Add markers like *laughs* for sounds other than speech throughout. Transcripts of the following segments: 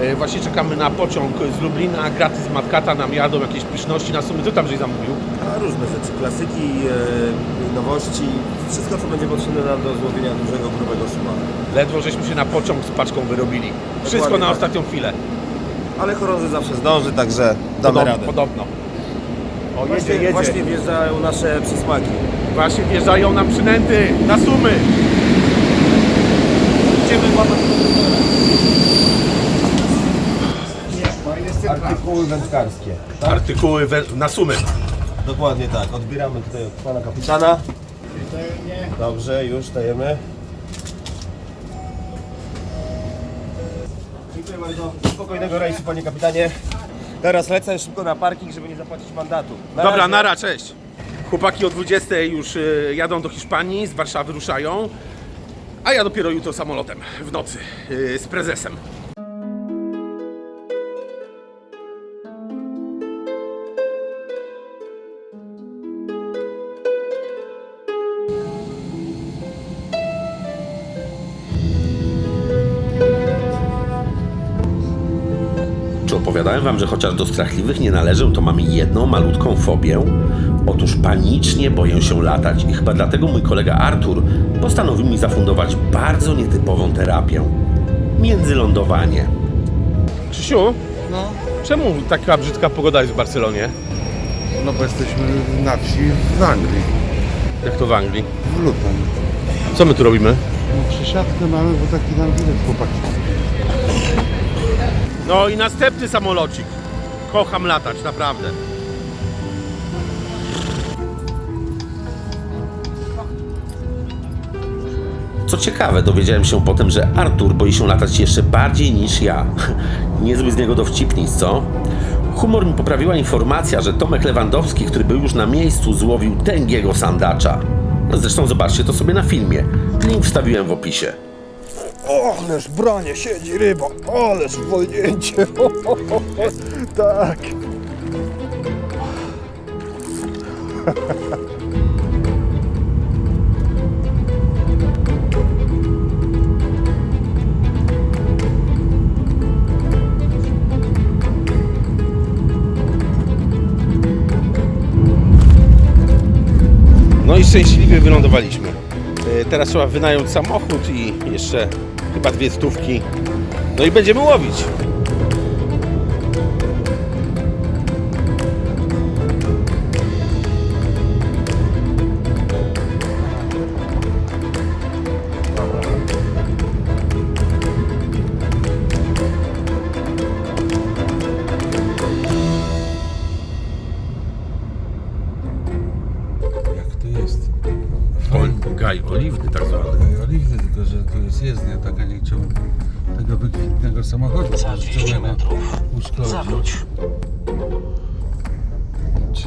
E, Właśnie czekamy na pociąg z Lublina, gratis matkata nam jadą, jakieś pyszności na sumie. Co tam żeś zamówił? A różne rzeczy, klasyki, e, nowości, wszystko co będzie potrzebne nam do złowienia dużego, grubego suma. Ledwo żeśmy się na pociąg z paczką wyrobili. Wszystko Dokładnie na tak. ostatnią chwilę. Ale chorąży zawsze zdąży, także damy Podobno. radę. podobno. O, jedzie, Właśnie, jedzie. właśnie wjeżdżają nasze przysmaki. Właśnie wjeżdżają nam przynęty na sumy. Idziemy łapać Artykuły wędkarskie. artykuły we, na sumy. Dokładnie tak. Odbieramy tutaj od pana kapitana. Dobrze, już dajemy. Dziękuję bardzo. Spokojnego rejsu, panie kapitanie. Teraz lecę szybko na parking, żeby nie zapłacić mandatu. Na Dobra, razie. nara, cześć. Chłopaki o 20 już y, jadą do Hiszpanii, z Warszawy ruszają, a ja dopiero jutro samolotem w nocy y, z prezesem. Opowiadałem wam, że chociaż do strachliwych nie należę, to mam jedną malutką fobię? Otóż panicznie boję się latać i chyba dlatego mój kolega Artur postanowił mi zafundować bardzo nietypową terapię. Międzylądowanie. Krzysiu, No, czemu taka brzydka pogoda jest w Barcelonie? no bo jesteśmy na wsi w Anglii, Jak to w Anglii? w lutym. Co my tu robimy? No przesiadkę mamy, bo taki nam bilet chłopaki. No i następny samolocik. Kocham latać, naprawdę. Co ciekawe, dowiedziałem się potem, że Artur boi się latać jeszcze bardziej niż ja. *laughs* Niezły z niego dowcipnis, co? Humor mi poprawiła informacja, że Tomek Lewandowski, który był już na miejscu, złowił tęgiego sandacza. Zresztą zobaczcie to sobie na filmie. Link wstawiłem w opisie. Ależ branie siedzi ryba, ależ wolnięcie. *laughs* tak. No i szczęśliwie wylądowaliśmy. E, Teraz trzeba wynająć samochód i jeszcze chyba dwie stówki. No i będziemy łowić.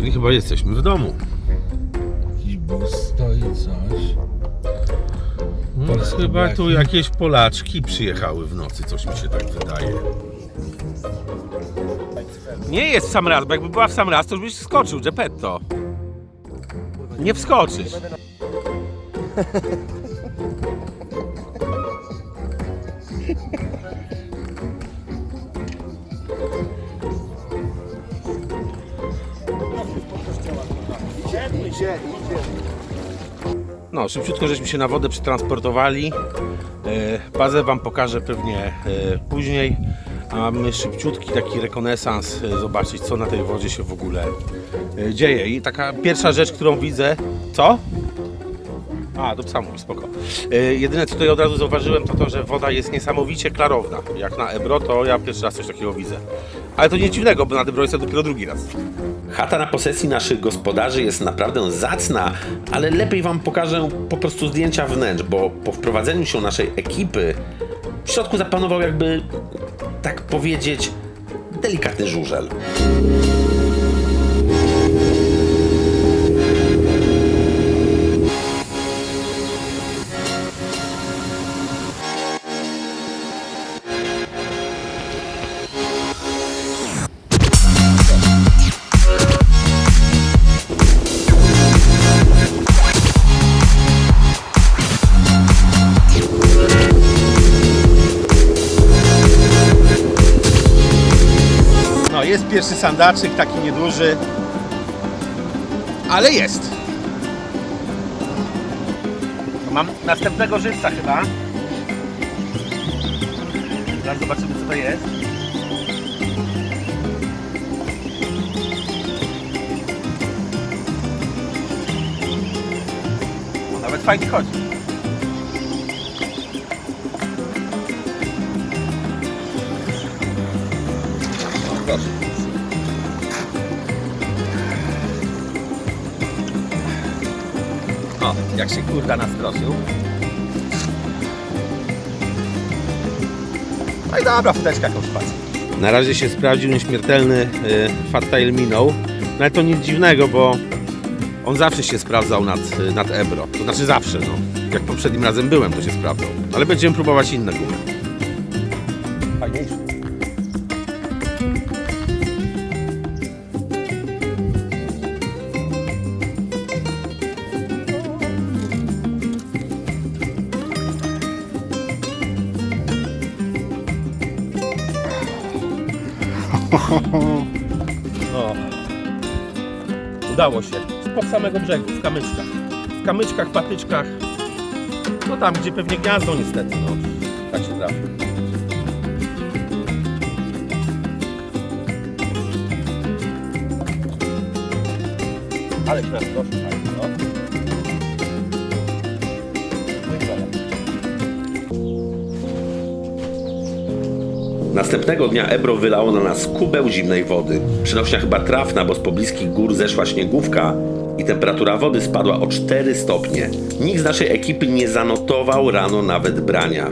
Czyli chyba jesteśmy w domu. Jakiś bus stoi, coś. No, chyba tu jakieś Polaczki przyjechały w nocy, coś mi się tak wydaje. Nie jest w sam raz, bo jakby była w sam raz, to już byś wskoczył, Geppetto. Nie wskoczysz. *laughs* No, szybciutko żeśmy się na wodę przetransportowali. E, Bazę Wam pokażę pewnie e, później. A my szybciutki taki rekonesans, e, zobaczyć co na tej wodzie się w ogóle dzieje. I taka pierwsza rzecz, którą widzę. Co? A, psa mówię, spoko. Jedyne co tutaj od razu zauważyłem to to, że woda jest niesamowicie klarowna. Jak na Ebro to ja pierwszy raz coś takiego widzę. Ale to nic dziwnego, bo na Ebro jest to dopiero drugi raz. Chata na posesji naszych gospodarzy jest naprawdę zacna, ale lepiej Wam pokażę po prostu zdjęcia wnętrz, bo po wprowadzeniu się naszej ekipy w środku zapanował jakby, tak powiedzieć, delikatny żużel. Pierwszy sandaczyk, taki nieduży. Ale jest. Mam następnego żywca chyba. Zaraz zobaczymy co to jest. O, nawet fajnie chodzi. Jak się kurda nastroszył. No i dobra, wteczka jakąś patrzę. Na razie się sprawdził nieśmiertelny y, Fat Tail minął. No ale to nic dziwnego, bo on zawsze się sprawdzał nad, y, nad Ebro. To znaczy zawsze, no. Jak poprzednim razem byłem, to się sprawdzał. Ale będziemy próbować inne gumy. No. Udało się. Spod samego brzegu, w kamyczkach. W kamyczkach, patyczkach. No tam, gdzie pewnie gniazdo niestety, no. Tak się trafi. Ale nas proszę, Następnego dnia Ebro wylało na nas kubeł zimnej wody. Przynośnia chyba trafna, bo z pobliskich gór zeszła śniegówka i temperatura wody spadła o 4 stopnie. Nikt z naszej ekipy nie zanotował rano nawet brania.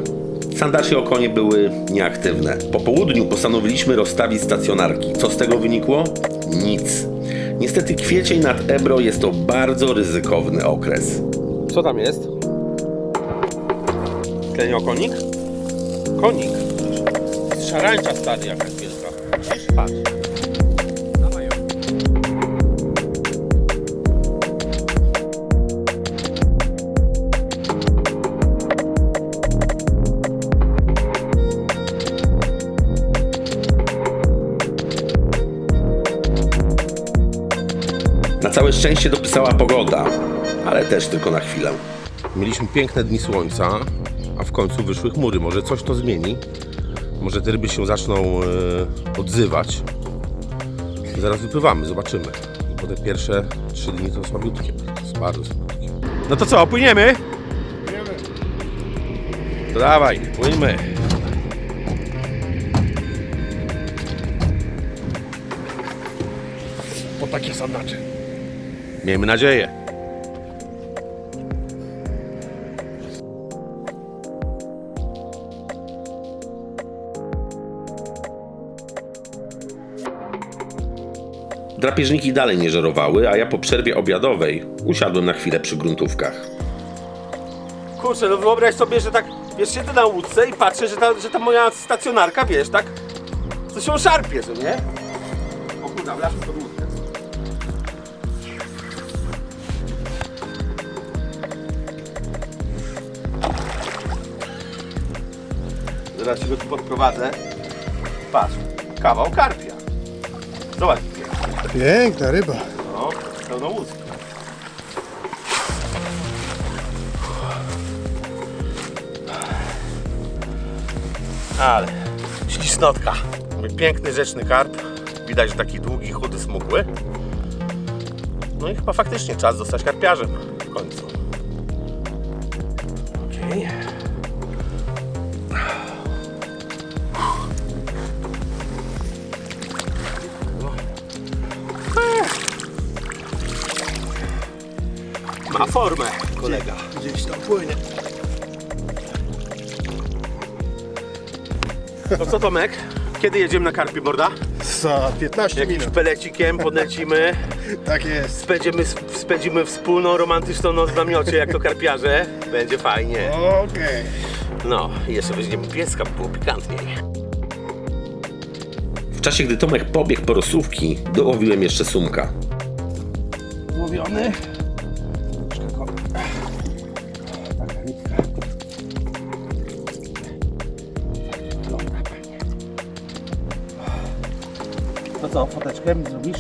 Sandacze o konie były nieaktywne. Po południu postanowiliśmy rozstawić stacjonarki. Co z tego wynikło? Nic. Niestety kwiecień nad Ebro jest to bardzo ryzykowny okres. Co tam jest? Tlenio konik? Konik. Szarańcza stary jakaś wielka. Patrz. Dawaj ją. Na całe szczęście dopisała pogoda, ale też tylko na chwilę. Mieliśmy piękne dni słońca, a w końcu wyszły chmury. Może coś to zmieni? Może te ryby się zaczną e, odzywać? Zaraz wypływamy, zobaczymy. Bo te pierwsze trzy dni to słabiutkie. To bardzo słabiutkie. No to co, płyniemy? To dawaj, płyńmy. Po takie sandacze. Miejmy nadzieję. Drapieżniki dalej nie żerowały, a ja po przerwie obiadowej usiadłem na chwilę przy gruntówkach. Kurczę, no wyobraź sobie, że tak, wiesz, siedzę na łódce i patrzę, że ta, że ta moja stacjonarka, wiesz, tak, to się szarpie, że nie? O kurwa, wlazłem pod łódkę. Zaraz się go tu podprowadzę. Patrz, kawał karpia. Zobacz, Piękna ryba. no, pełno łódka. Ale ślisnotka. Piękny, rzeczny karp. Widać, że taki długi, chudy, smukły. No i chyba faktycznie czas zostać karpiarzem w końcu. Formę, kolega. Gdzieś tam płynie. To co Tomek? Kiedy jedziemy na karpie borda? Za 15 Jakimś minut. pelecikiem podlecimy, *laughs* Tak jest. spędzimy, spędzimy wspólną romantyczną noc w namiocie jak to karpiarze. Będzie fajnie. Okej. No, i jeszcze weźmiemy pieska, by było pikantniej. W czasie, gdy Tomek pobiegł po rosówki, dołowiłem jeszcze sumka. Łowiony. Co, foteczkę mi zrobisz?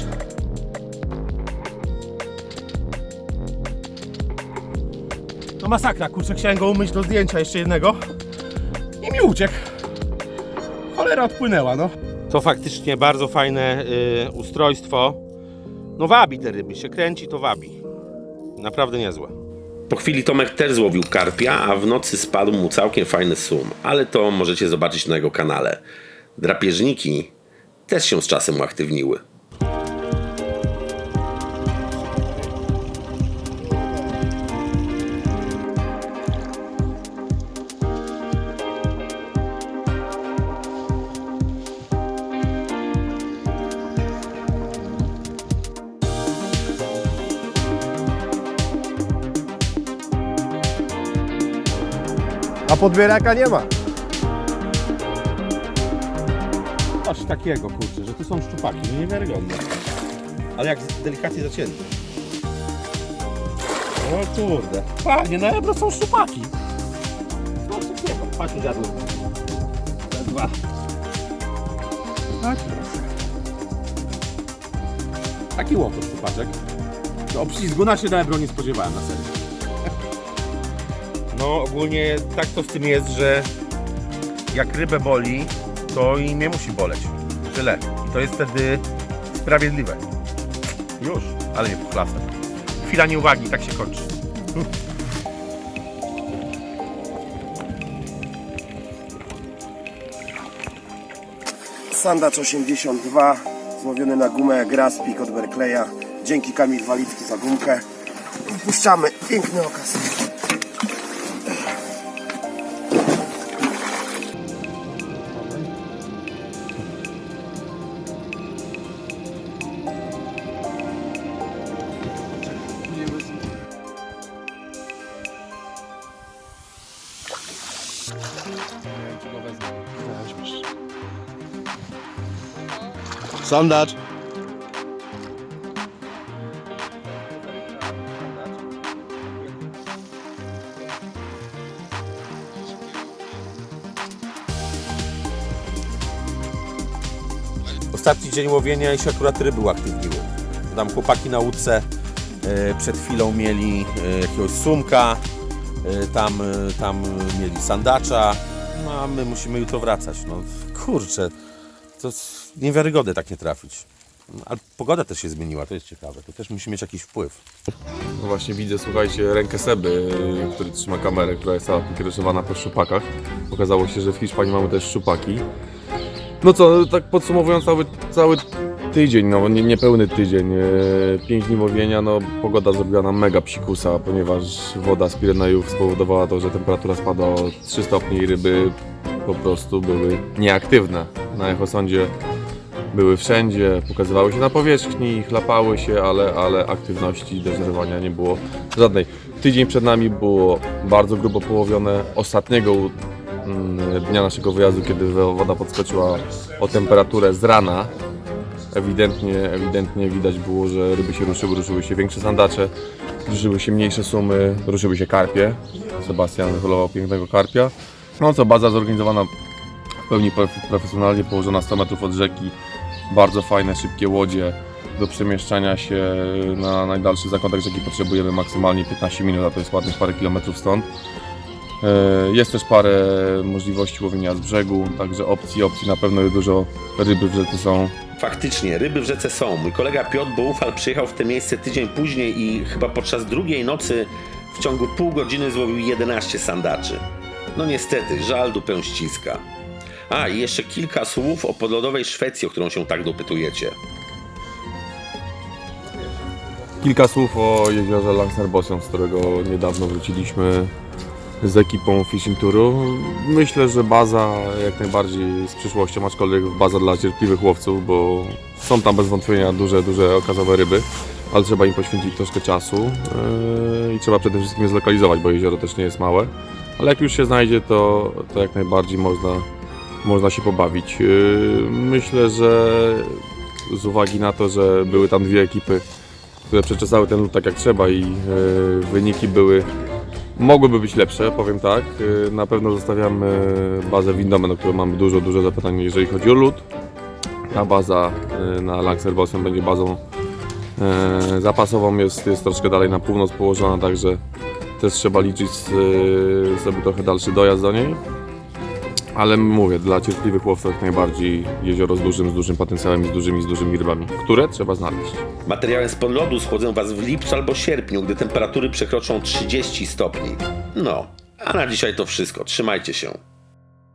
No masakra, kurczę, chciałem go umyć do zdjęcia jeszcze jednego i mi uciekł. Cholera odpłynęła, no. To faktycznie bardzo fajne y, ustrojstwo. No wabi te ryby, się kręci, to wabi. Naprawdę niezłe. Po chwili Tomek też złowił karpia, a w nocy spadł mu całkiem fajny sum, ale to możecie zobaczyć na jego kanale. Drapieżniki też się z czasem uaktywniły. A podbieraka nie ma. Takiego, kurczę, że tu są szczupaki, no niewiarygodne. Ale jak delikatnie zacięte. O kurde. Panie, na Ebro są szczupaki. No takiego, dziadły. Te Dwa. Jest. Taki łoto szczupaczek. Obślizguna się na Ebro nie spodziewałem na serio. No ogólnie tak to z tym jest, że jak rybę boli, to i mnie musi boleć. Tyle. I to jest wtedy sprawiedliwe. Już, ale nie pochlastę. Chwila nieuwagi, tak się kończy. Sandacz 82, złowiony na gumę Graspik od Berkleya. Dzięki Kamil Walicki za gumkę. Wpuszczamy piękny okaz. Sandacz. Ostatni dzień łowienia i się akurat ryby uaktywniły. Tam chłopaki na łódce e, przed chwilą mieli e, jakiegoś sumka, e, tam, tam mieli sandacza, no a my musimy jutro wracać. No kurczę, to niewiarygodne tak nie trafić. Ale pogoda też się zmieniła, to jest ciekawe. To też musi mieć jakiś wpływ. No właśnie widzę, słuchajcie, rękę Seby, y, który trzyma kamerę, która jest cała kierowana po szczupakach. Okazało się, że w Hiszpanii mamy też szczupaki. No co, tak podsumowując cały, cały tydzień, no nie, niepełny tydzień, 5 dni łowienia, no pogoda zrobiła nam mega psikusa, ponieważ woda z Pirenejów spowodowała to, że temperatura spadła o 3 stopnie i ryby po prostu były nieaktywne. Na echosądzie były wszędzie, pokazywały się na powierzchni, chlapały się, ale, ale aktywności do zerwania nie było żadnej. Tydzień przed nami było bardzo grubo połowione. Ostatniego mm, dnia naszego wyjazdu, kiedy woda podskoczyła o temperaturę z rana, ewidentnie, ewidentnie widać było, że ryby się ruszyły, ruszyły się większe sandacze, ruszyły się mniejsze sumy, ruszyły się karpie. Sebastian wyholował pięknego karpia. No co, baza zorganizowana w pełni prof- profesjonalnie położona 100 metrów od rzeki. Bardzo fajne, szybkie łodzie do przemieszczania się na najdalszy zakątek rzeki potrzebujemy maksymalnie 15 minut, a to jest ładnych parę kilometrów stąd. E, Jest też parę możliwości łowienia z brzegu, także opcji, opcji na pewno jest dużo, ryby w rzece są. Faktycznie, ryby w rzece są. Mój kolega Piotr Boufal przyjechał w te miejsce tydzień później i chyba podczas drugiej nocy w ciągu pół godziny złowił 11 sandaczy. No niestety, żal dupę ściska. A, i jeszcze kilka słów o podlodowej Szwecji, o którą się tak dopytujecie. Kilka słów o jeziorze Langsnerbossen, z którego niedawno wróciliśmy z ekipą Fishing Touru. Myślę, że baza jak najbardziej z przyszłością, aczkolwiek baza dla cierpliwych łowców, bo są tam bez wątpienia duże, duże okazowe ryby, ale trzeba im poświęcić troszkę czasu yy, i trzeba przede wszystkim je zlokalizować, bo jezioro też nie jest małe. Ale jak już się znajdzie, to, to jak najbardziej można, można się pobawić. Yy, Myślę, że z uwagi na to, że były tam dwie ekipy, które przeczesały ten lód tak jak trzeba i e, wyniki były mogłyby być lepsze, powiem tak. E, na pewno zostawiamy bazę Windomen, o którą mamy dużo, dużo zapytań, jeżeli chodzi o lód. Ta baza y, na Langserbosem będzie bazą y, zapasową, jest, jest troszkę dalej na północ położona, także też trzeba liczyć y, sobie trochę dalszy dojazd do niej. Ale mówię, dla cierpliwych łowców jak najbardziej jezioro z dużym, z dużym potencjałem i z dużymi, z dużymi rybami, które trzeba znaleźć. Materiałem z podlodu schłodzę Was w lipcu albo sierpniu, gdy temperatury przekroczą 30 stopni. No, a na dzisiaj to wszystko. Trzymajcie się.